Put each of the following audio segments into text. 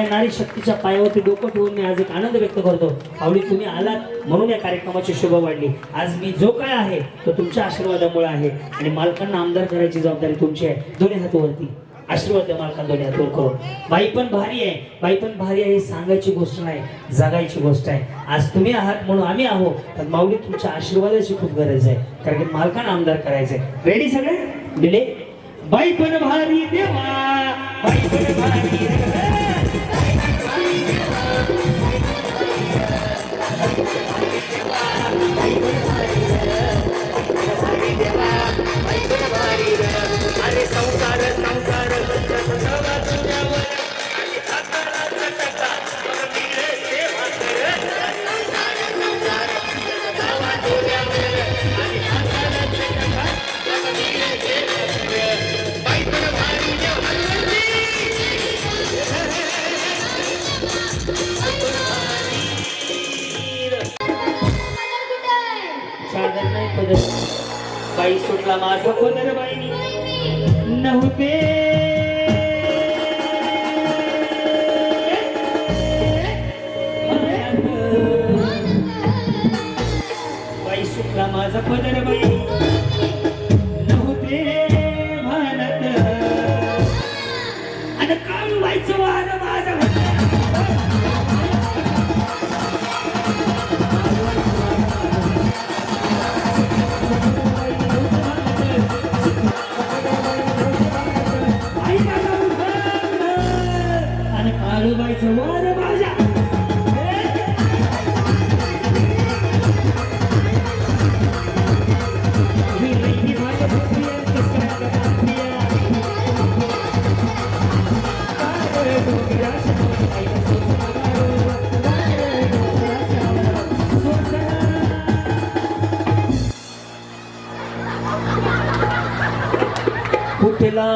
नारी शक्तीच्या पायावरती डोकं ठेवून मी आज एक आनंद व्यक्त करतो. आवडी तुम्ही आलात म्हणून या कार्यक्रमाची शोभा वाढली. आज मी जो काय आहे तो तुमच्या आशीर्वादामुळे आहे. आणि मालकांना आमदार करायची जबाबदारी तुमची आहे. दोन्ही हातवरती. आशीर्वाद द्या मालकांना दोन्ही हातवर करून. बाई पण भारी आहे. बाई पण भारी आहे ही सांगायची गोष्ट नाही जगायची गोष्ट आहे. आज तुम्ही आहात म्हणून आम्ही आहोत. पण माऊली तुमच्या आशीर्वादाची खूप गरज आहे. कारण की मालकांना आमदार करायचंय. रेडी सगळे? दिले? बाई पण भारी देवा. बाई पण भारी पदर बाई सुटला माझा पदर बाईनी। नव्हते। बाई सुटला माझा पदर बाई कुठला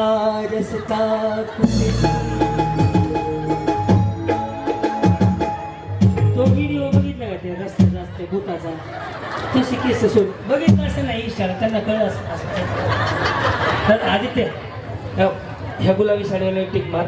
रस्ता तो व्हिडिओ बघितला का त्या रस्ता जास्त भूताचा? तशी केस सोड बघितलं असं नाही इशारा त्यांना कळलं असं तर आदित्य ह्या- ह्या गुलाबी साडीवाला टिक मार.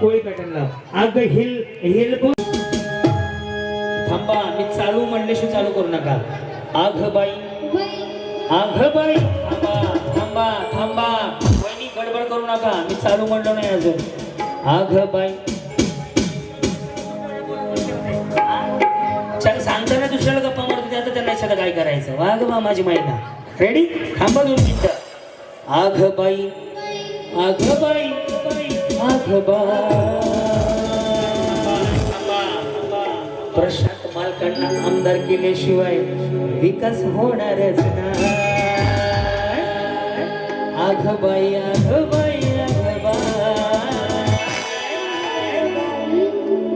कोळी पॅटर्नला. अग हिल हिल थांबा मी चालू म्हणल्याशी चालू करू नका. आघ बाई आघ बाई थांबा थांबा थांबा. वहिनी गडबड करू नका. मी चालू म्हणलो नाही अजून. आघ बाई चल सांगताना दुसऱ्याला गप्पा मारतो आता त्यांना सगळं काय करायचं. वाघ बा माझी महिना रेडी थांबा दोन मिनिटं. आघ बाई आघ बाई माधबा प्रशांत मालकांना आमदार केल्याशिवाय विकास होणारच ना आघबाई आघबाई आघबाई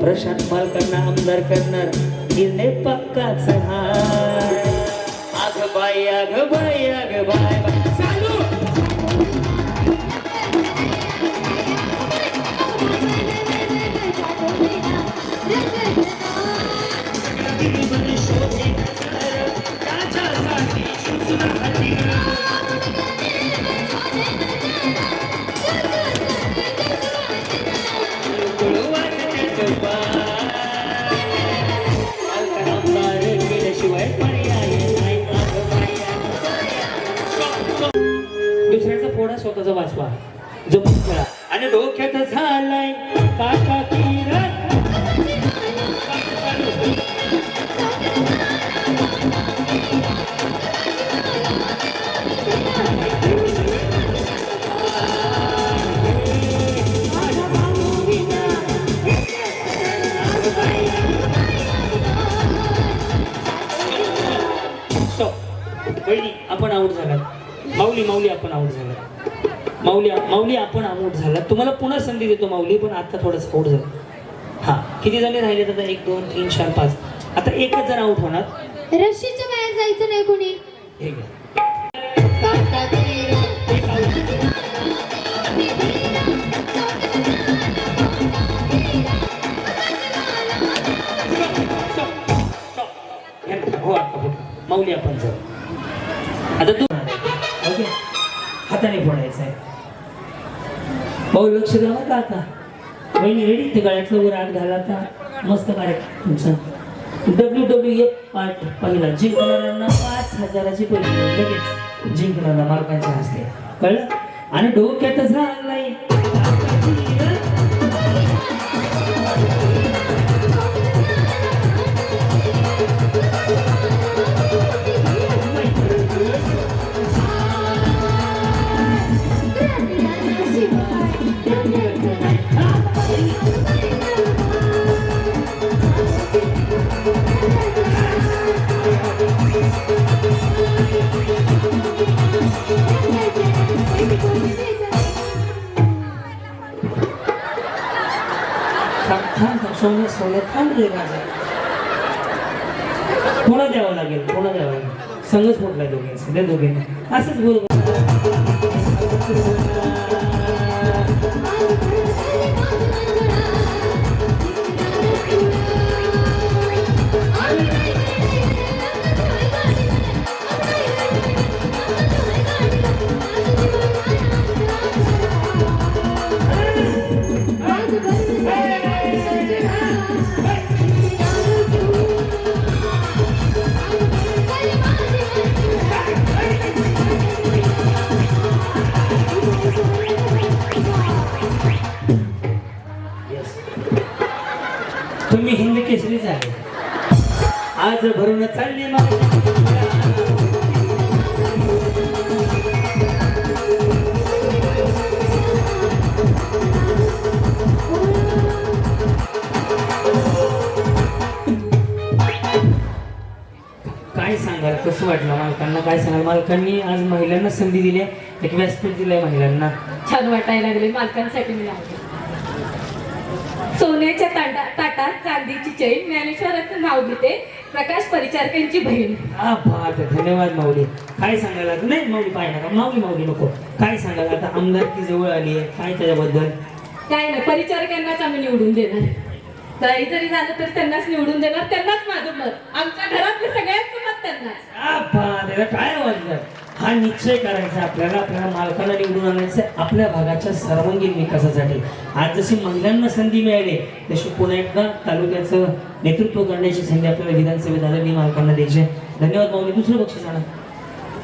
प्रशांत मालकांना आमदार करणार निर्णय पक्काच हा आघबाई आघबाई दुसऱ्याचा फोडा स्वतःचा वाचवा. जपून खेळा. आणि डोक्यात झालाय काका किरण स्टॉप बहिणी आपण आऊट झाला माऊली माऊली आपण आऊट झाला माऊली माऊली आपण आऊट झाला तुम्हाला पुन्हा संधी देतो माऊली पण आता थोडंसं आऊट झालं. हां किती जणी राहिले दादा एक दोन तीन चार पाच. आता एकच जण आऊट होणार. रशीच्या बाहेर जायचं नाही कोणी. हे. माऊली आपण जाऊ. आता तू ओके. हाताने फोडायचं आहे भाऊ लक्ष द्यावं का आता. बहिणी रेडी ते गळ्यातलं वर आत घाला आता. मस्त कार्यक्रम तुमचा डब्ल्यू डब्ल्यू एफ पार्ट पहिला. जिंकणाऱ्यांना पाच हजाराची पैसे. लगेच जिंकणाऱ्या मालकांच्या हस्ते. कळलं? आणि डोक्यातच राहिला थांब थांब सोन्या सोन्या थांब रे माझा पुन्हा द्यावं लागेल? पुन्हा द्यावं लागेल? संघच फोडलाय दोघांचं द्या दोघींना. असंच बरोबर केसरीच आहे. आज भरून चालली माझ्या काय सांगाल? कसं वाटलं मालकांना? काय सांगाल? मालकांनी आज महिलांना संधी दिली आहे. एक व्यासपीठ दिलंय महिलांना. छान वाटायला लागले मालकांसाठी मी लावले सोन्याच्या ताटा ताटात चांदीची चैन ज्ञानेश्वराचं नाव घेते प्रकाश परिचारकांची बहीण. धन्यवाद माऊली. काय सांगायला आता? नाही माऊली पाय नका. माऊली माऊली नको. काय सांगायला आता? आमदारकी जवळ आली आहे. काय त्याच्याबद्दल? काय नाही परिचारकांनाच आम्ही निवडून देणार. काही जरी झालं तर त्यांनाच निवडून देणार. त्यांनाच माझं मत. आमच्या घरातले सगळ्यांचं मत त्यांनाच. आहे. काय वाटलं हा निश्चय करायचा आपल्याला. आपल्याला मालकाला निवडून आणायचं आपल्या भागाच्या सर्वांगीण विकासासाठी. आज जशी महिलांना संधी मिळाली तशी पुन्हा एकदा तालुक्याचं नेतृत्व करण्याची संधी आपल्याला विधानसभेत आलेली मालकांना द्यायची धन्यवाद माऊली. दुसरं बक्षीस आणा.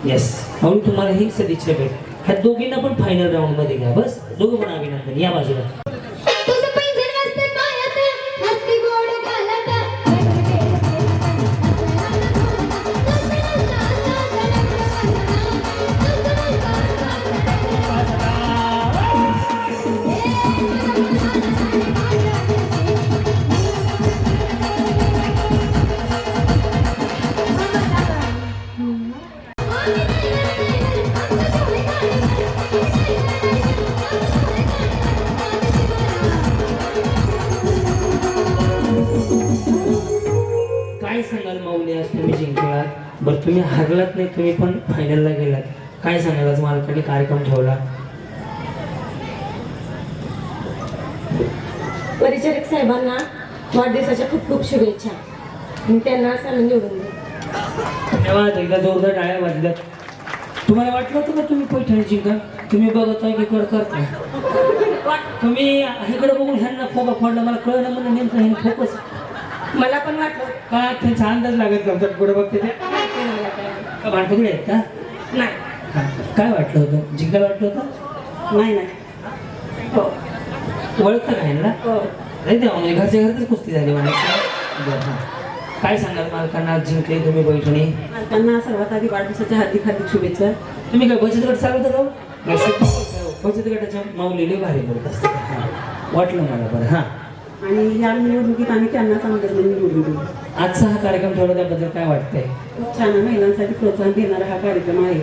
येस माऊली तुम्हाला ही सदिच्छा भेट. ह्या दोघींना पण फायनल राऊंडमध्ये घ्या. बस. दोघं पण अभिनंदन. या बाजूला. बरं तुम्ही हरलात नाही तुम्ही पण फायनलला गेलात. काय सांगाल? आज मालकाने कार्यक्रम ठेवला. परिचारक साहेबांना वाढदिवसाच्या खूप खूप शुभेच्छा. मी त्यांना आम्ही निवडून धन्यवाद. एकदा जोरदार टाळ्या वाजल्या तुम्हाला वाटलं होतं का तुम्ही पैठणी जिंका तुम्ही बघत आहे की कर करता तुम्ही इकडे बघून ह्यांना फोका फोडला. मला कळलं म्हणून नेमकं ह्यांनी फोकस मला पण वाटलं. का? त्यांचा अंदाज लागत नव्हता. पुढे बघते ते. माहिती नाही मला काय. का भांडकुदळे आहेत का? नाही. हा. काय वाटलं होतं? जिंकायला वाटलं होतं? नाही नाही. हो. ओळखतं का ह्यांना हो. नाही तेव्हा म्हणजे घरच्या घरातच कुस्ती झाली म्हणायची. बरं हां. काय सांगाल मालकांना? आज जिंकले तुम्ही पैठणी त्यांना सर्वात आधी वाढदिवसाच्या हार्दिक हार्दिक शुभेच्छा. तुम्ही काय बचत गट चालवता का हो? नाही, शुद्ध बचत गटाच्या माऊलीले भारी बोलत असते. हां. वाटलं मला बरं हां. आणि या निवडणुकीत आम्ही त्यांना चांगलं निवडून दिलं आजचा हा कार्यक्रम ठेवला त्याबद्दल काय वाटतंय? खूप छान. महिलांसाठी प्रोत्साहन देणारा हा कार्यक्रम आहे.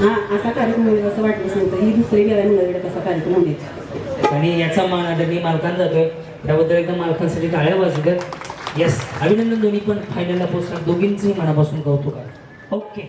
हा असा कार्यक्रम होईल असं वाटलंच नव्हतं. ही दुसरी वेळा निवडलेला कसा कार्यक्रम होण्याची आणि याचा मान आदरणीय मालकांना जातोय. त्याबद्दल एकदम मालकांसाठी टाळ्या वाजू येस अभिनंदन दोन्ही पण फायनलला पोहोचणार. दोघींचंही मनापासून कौतुक आहे. ओके